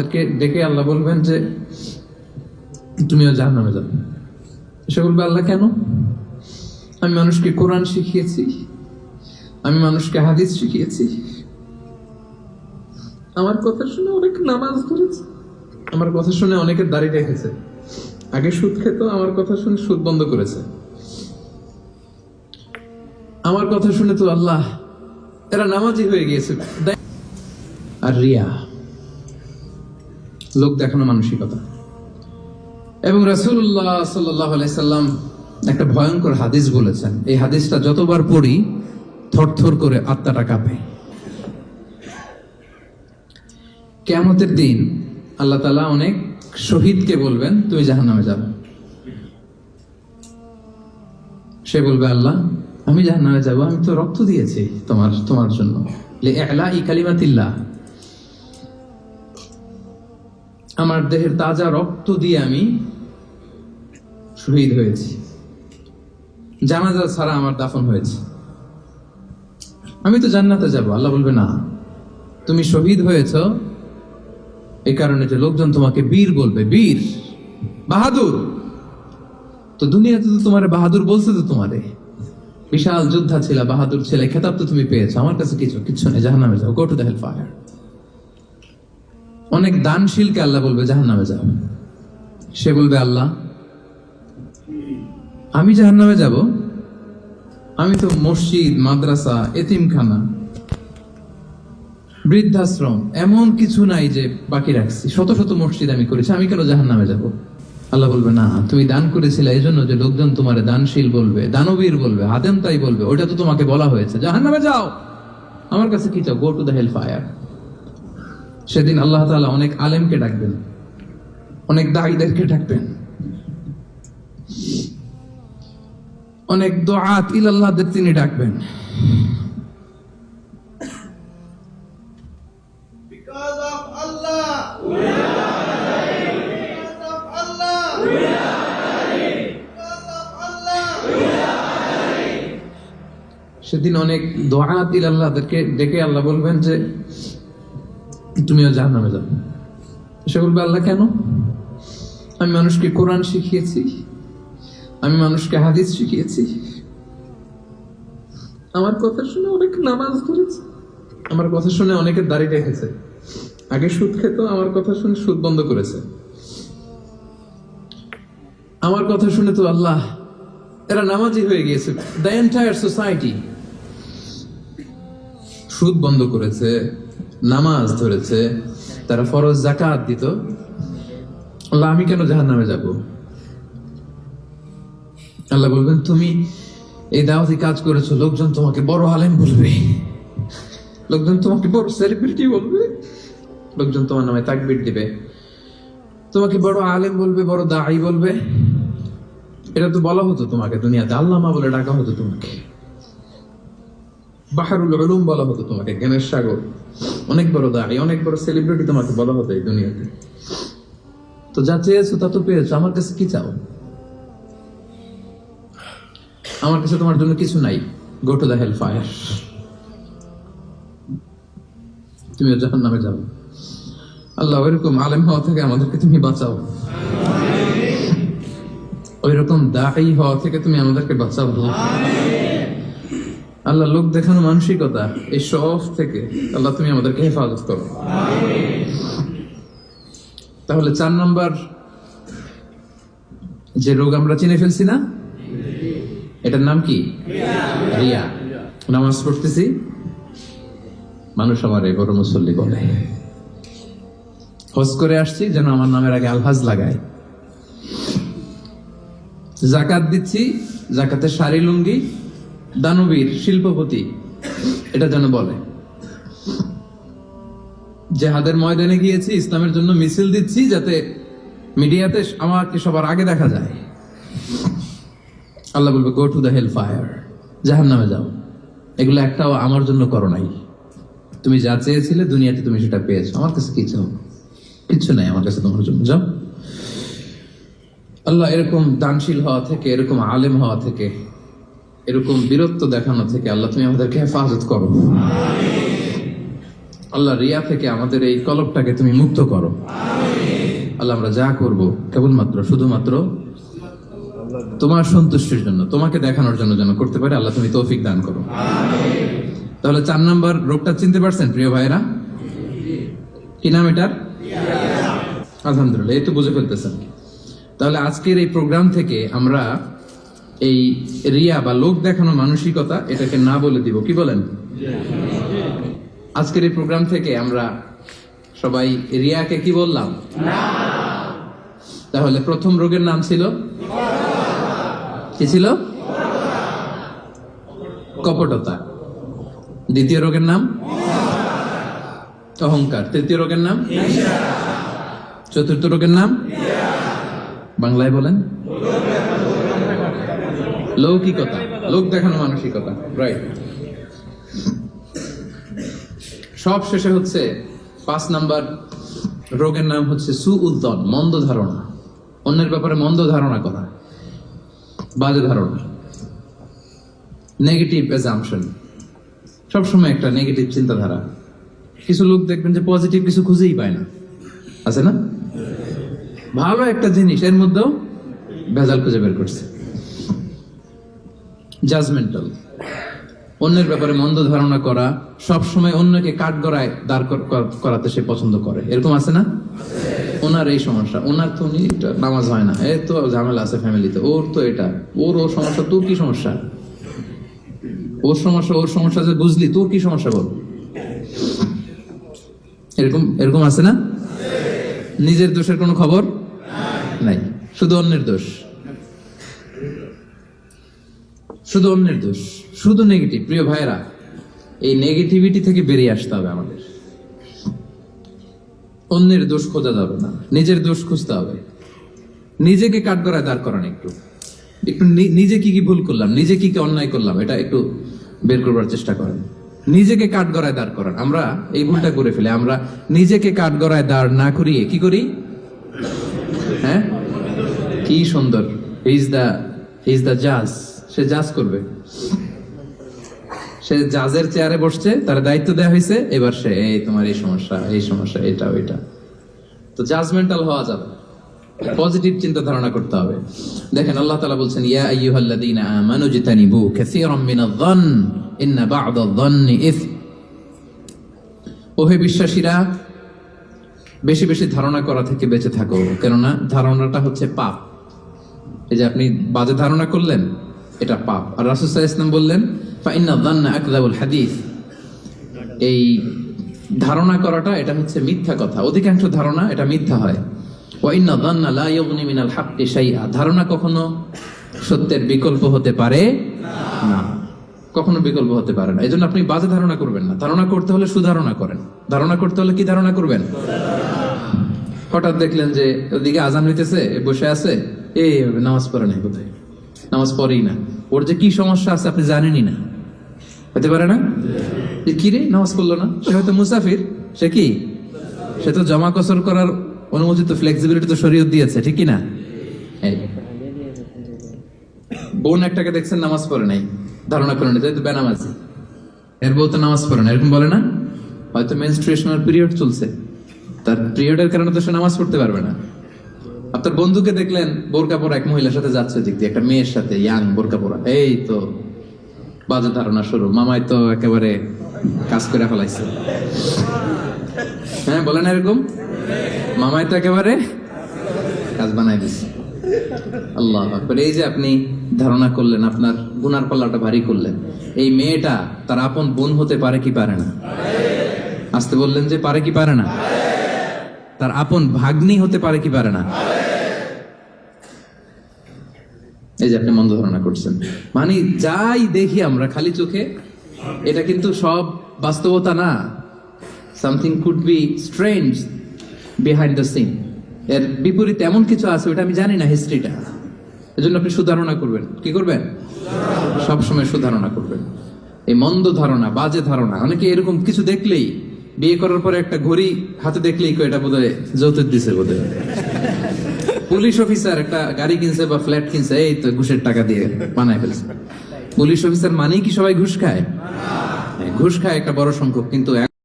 তাদেরকে ডেকে আল্লাহ বলবেন যে, তুমিও জাহান নামে যাবে সে বলবে, আল্লাহ, কেন? আমি মানুষকে কোরআন শিখিয়েছি, আমি মানুষকে হাদিস শিখিয়েছি। আমার কথা শুনে অনেক নামাজ ধরেছে আমার কথা শুনে অনেকের দাড়ি রেখেছে। আগে সুদ খেত, আমার কথা শুনে সুদ বন্ধ করেছে। আমার কথা শুনে তো আল্লাহ, এরা নামাজি হয়ে গিয়েছে আর রিয়া লোক দেখানো মানসিকতা। এবং রাসূলুল্লাহ সাল্লাহ সাল্লাম একটা ভয়ঙ্কর হাদিস বলেছেন। এই হাদিসটা যতবার পড়ি, থরথর করে আত্মাটা কাঁপে। কেয়ামতের দিন আল্লাহ তালা অনেক শহীদকে বলবেন, তুমি জাহান নামে যাবে সে বলবে, আল্লাহ, আমি জাহান নামে যাব, আমি তো রক্ত দিয়েছি তোমার তোমার জন্য। এলা ই কালিমাতিল্লাহ। আমার দেহের তাজা রক্ত দিয়ে আমি শহীদ হয়েছি। জানাজা ছাড়া আমার দাফন হয়েছে। আমি তো জান্নাতে যাব, আল্লাহ বলবে না। তুমি শহীদ হয়েছ এই কারণে যে লোকজন তোমাকে বীর বলবে, বীর, বাহাদুর। তো দুনিয়াতে তো তোমারে বাহাদুর বলছে তো তোমারে। বিশাল যোদ্ধা ছিল, বাহাদুর ছেলে, খেতাব তো তুমি পেয়েছ। আমার কাছে কিছু, কিচ্ছু নেই জাহান নামে যাও, go to the hell fire অনেক দানশীলকে আল্লাহ বলবে জাহান নামে যাও। সে বলবে, আল্লাহ, আমি জাহান নামে যাব। আমি তো মসজিদ, মাদ্রাসা, এতিমখানা, বৃদ্ধাশ্রম, এমন কিছু নাই যে বাকি রাখছি। শত শত মসজিদ আমি করেছি, আমি কেন জাহান নামে যাব? আল্লাহ বলবে, না, তুমি দান করেছিলে এই জন্য যে লোকজন তোমার দানশীল বলবে, দানবীর বলবে আদেম তাই বলবে ওটা তো তোমাকে বলা হয়েছে। জাহান নামে যাও! আমার কাছে কি চাও? Go to the hell fire সেদিন আল্লাহ তাআলা অনেক আলেমকে ডাকবেন অনেক দায়ীদেরকে ডাকবেন অনেক দোয়াত ইলাল্লাহদের তিনি ডাকবেন. সেদিন অনেক দোয়াত ইলাল্লাহদেরকে ডেকে আল্লাহ বলবেন যে তুমিও জাহান নামে যাবে সে বলবে, আল্লাহ কেন? আমি মানুষকে কোরআন শিখিয়েছি, আমি মানুষকে হাদিস শিখিয়েছি। আমার কথা শুনে অনেক নামাজ ধরেছে আমার কথা শুনে অনেকের দাড়ি রেখেছে। আগে সুদ খেত, আমার কথা শুনে সুদ বন্ধ করেছে। আমার কথা শুনে তো আল্লাহ, এরা নামাজি হয়ে গিয়েছে। দ্য এন্টায়ার সোসাইটি সুদ বন্ধ করেছে। নামাজ ধরেছে, তারা ফরজ জাকাত দিত। আমি কেন জাহান নামে যাব? আল্লাহ বলবেন, তুমি এই দাওয়াতি কাজ করেছ, লোকজন তোমাকে বড় আলেম বলবে। লোকজন তোমাকে বড় সেলিব্রিটি বলবে। লোকজন তোমার নামে তাকবির দিবে। তোমাকে বড় আলেম বলবে, বড় দায়ী বলবে। এটা তো বলা হতো তোমাকে, দুনিয়াতে আল্লামা বলে ডাকা হতো তোমাকে। বাহারুল বলা হতো তোমাকে, জ্ঞানের সাগর। অনেক বড় দাঁড়ি, অনেক বড় সেলিব্রিটি তোমাকে বলা হতো এই দুনিয়াতে। তো যা চেয়েছো তা তো পেয়েছ, আমার কাছে কি চাও? আমার কাছে তোমার জন্য কিছু নাই। Go to the hell fire তুমিও জাহান নামে যাও। আল্লাহ ওইরকম আলেম হওয়া থেকে আমাদেরকে তুমি বাঁচাও। ওই রকম দায়ী হওয়া থেকে তুমি আমাদেরকে বাঁচাও। আল্লাহ। লোক দেখানো মানসিকতা এই সব থেকে আল্লাহ তুমি আমাদেরকে হেফাজত করো। তাহলে চার নম্বর যে রোগ আমরা চিনে ফেলছি না? এটার নাম কি? রিয়া। নামাজ পড়তেছি, মানুষ আমার এই বড় মুসল্লি বলে। হজ করে আসছি যেন আমার নামের আগে আলহাজ লাগায়। জাকাত দিচ্ছি, জাকাতের শাড়ি লুঙ্গি দানবীর শিল্পপতি, এটা যেন বলে। জেহাদের ময়দানে গিয়েছি, ইসলামের জন্য মিছিল দিচ্ছি যাতে মিডিয়াতে আমাকে সবার আগে দেখা যায়। আল্লাহ বলবে go to the hell fire জাহান নামে যাও। এগুলো একটাও আমার জন্য করো নাই। তুমি যা চেয়েছিলে, দুনিয়াতে তুমি সেটা পেয়েছ। আমার কাছে কি চাও কিচ্ছু নাই আমার কাছে তোমার জন্য। যাও। আল্লাহ এরকম দানশীল হওয়া থেকে, এরকম আলেম হওয়া থেকে এরকম বীরত্ব দেখানো থেকে আল্লাহ, তুমি আমাদেরকে হেফাজত করো। আল্লাহ রিয়া থেকে আমাদের এই কলবটাকে তুমি মুক্ত করো। আল্লাহ, আমরা যা করব কেবলমাত্র, শুধুমাত্র তোমার সন্তুষ্টির জন্য, তোমাকে দেখানোর জন্য যেন করতে পারে, আল্লাহ তুমি তৌফিক দান করো। তাহলে চার নাম্বার রোগটা চিনতে পারছেন, প্রিয় ভাইরা কি নাম এটার? আলহামদুলিল্লাহ, এই তো বুঝে ফেলতেছেন। তাহলে আজকের এই প্রোগ্রাম থেকে আমরা এই রিয়া বা লোক দেখানো মানসিকতা এটাকে না বলে দিব। কি বলেন? আজকের এই প্রোগ্রাম থেকে আমরা সবাই রিয়াকে কি বললাম? তাহলে প্রথম রোগের নাম ছিল? কি ছিল? কপটতা। দ্বিতীয় রোগের নাম? অহংকার। তৃতীয় রোগের নাম? চতুর্থ রোগের নাম? বাংলায় বলেন। লৌকিকতা, লোক দেখানো মানসিকতা রাইট সব শেষে হচ্ছে পাঁচ নাম্বার রোগের নাম হচ্ছে সু উদ্দন মন্দ ধারণা। অন্যের ব্যাপারে মন্দ ধারণা করা, বাজে ধারণা। নেগেটিভ এজামশন সবসময় একটা নেগেটিভ চিন্তাধারা। কিছু লোক দেখবেন যে পজিটিভ কিছু খুঁজেই পায় না। আছে না? ভালো একটা জিনিস, এর মধ্যেও ভেজাল খুঁজে বের করছে। জাজমেন্টাল। অন্যের ব্যাপারে মন্দ ধারণা করা সব সময় অন্যকে কাঠ গড়ায় দাঁড় কর- কর- করাতে সে পছন্দ করে। এরকম আছে না? ওনার এই সমস্যা। ওনার তো উনি নামাজ হয় না। এ তো ঝামেলা আছে ফ্যামিলিতে ওর তো এটা। ওর ওর সমস্যা, তোর কি সমস্যা? ওর সমস্যা ওর সমস্যা যে বুঝলি, তোর কি সমস্যা বল? এরকম এরকম আছে না? নিজের দোষের কোনো খবর? নাই। শুধু অন্যের দোষ। শুধু অন্যের দোষ, শুধু নেগেটিভ প্রিয় ভাইরা এই নেগেটিভিটি থেকে বেরিয়ে আসতে হবে আমাদের। অন্যের দোষ খোঁজা যাবে না, নিজের দোষ খুঁজতে হবে। নিজেকে কাঠগড়ায় দাঁড় করান একটু। একটু নিজে কি কি ভুল করলাম, নিজে কি কি অন্যায় করলাম, এটা একটু বের করবার চেষ্টা করেন। নিজেকে কাঠগড়ায় দাঁড় করান। আমরা এই ভুলটা করে ফেলে। আমরা নিজেকে কাঠগড়ায় দাঁড় না করিয়ে কি করি? হ্যাঁ? কি সুন্দর। ইজ দা ইজ দা জাজ সে জাজ করবে। সে জাজের চেয়ারে বসছে, তার দায়িত্ব দেওয়া হয়েছে, এবার সে, এই তোমার এই সমস্যা এই সমস্যা, এটা, ওইটা। তো জাজমেন্টাল হওয়া যাবে। পজিটিভ চিন্তা ধারণা করতে হবে। দেখেন, আল্লাহ তাআলা বলছেন, ইয়া আমানু জিতানিবু কাসীরাম ইন্না ওহে বিশ্বাসীরা, বেশি বেশি ধারণা করা থেকে বেঁচে থাকো। কেননা ধারণাটা হচ্ছে পাপ। এই যে আপনি বাজে ধারণা করলেন এটা পাপ। আর রাসুসাহ ইসলাম বললেন, ফাইন্না দান্না আকদাবুল হাদিস। এই ধারণা করাটা, এটা হচ্ছে মিথ্যা কথা। অধিকাংশ ধারণা এটা মিথ্যা হয়। ওয়াইন্না দান্না লা ইউগনি মিনাল হাক্কি শাইআ। ধারণা কখনো সত্যের বিকল্প হতে পারে না। কখনো বিকল্প হতে পারে না। এই জন্য আপনি বাজে ধারণা করবেন না। ধারণা করতে হলে সুধারণা করেন। ধারণা করতে হলে কি ধারণা করবেন? হঠাৎ দেখলেন যে ওদিকে আজান হইতেছে বসে আছে, এ নামাজ পড়ে নাই বোধহয়। নামাজ পড়েই না। ওর যে কি সমস্যা আছে আপনি জানেনই না। হতে পারে না? যে কি রে? নামাজ পড়ল না? সে হয়তো মুসাফির। সে কি? সে তো জমা কসর করার অনুমতি তো ফ্লেক্সিবিলিটি তো শরীয়ত দিয়েছে, ঠিক না? বোন একটাকে দেখছেন নামাজ পড়ে নাই। ধারণা করেন যেহেতু বেনামাজি। এর বউ তো নামাজ পড়ে না, এরকম বলে না? হয়তো মেনস্ট্রুয়েশনাল পিরিয়ড চলছে। তার পিরিয়ডের কারণে তো সে নামাজ পড়তে পারবে না। আপনার বন্ধুকে দেখলেন বোরকা পরা এক মহিলার সাথে যাচ্ছে দিয়ে, একটা মেয়ের সাথে ইয়াং বোরকা পরা। এই তো, বাজে ধারণা শুরু। মামাই তো একেবারে কাজ করে ফেলাইছে। হ্যাঁ বলেন এরকম। মামাই তো একেবারে কাজ বানাই দিছে। আল্লাহ এই যে আপনি ধারণা করলেন, আপনার গুনার পাল্লাটা ভারী করলেন। এই মেয়েটা তার আপন বোন হতে পারে কি পারে না? আসতে বললেন যে পারে কি পারে না? তার আপন ভাগ্নি হতে পারে কি পারে না? এই যে আপনি মন্দ ধারণা করছেন। মানে যাই দেখি আমরা, খালি চোখে, এটা কিন্তু সব বাস্তবতা না। Something could be strange behind the scene এর বিপরীতে এমন কিছু আছে, ওটা আমি জানি না হিস্ট্রিটা এজন্য আপনি সুধারণা করবেন। কি করবেন? সবসময় সুধারণা করবেন। এই মন্দ ধারণা, বাজে ধারণা, অনেকে এরকম কিছু দেখলেই, বিয়ে করার পরে একটা ঘড়ি হাতে দেখলেই এটা বোধহয় যৌতুক দিছে বোধহয়। পুলিশ অফিসার একটা গাড়ি কিনছে বা ফ্ল্যাট কিনছে এই তো ঘুষের টাকা দিয়ে বানায় ফেলছে। পুলিশ অফিসার মানেই কি সবাই ঘুষ খায়? হ্যাঁ, ঘুষ খায় একটা বড় সংখ্যক কিন্তু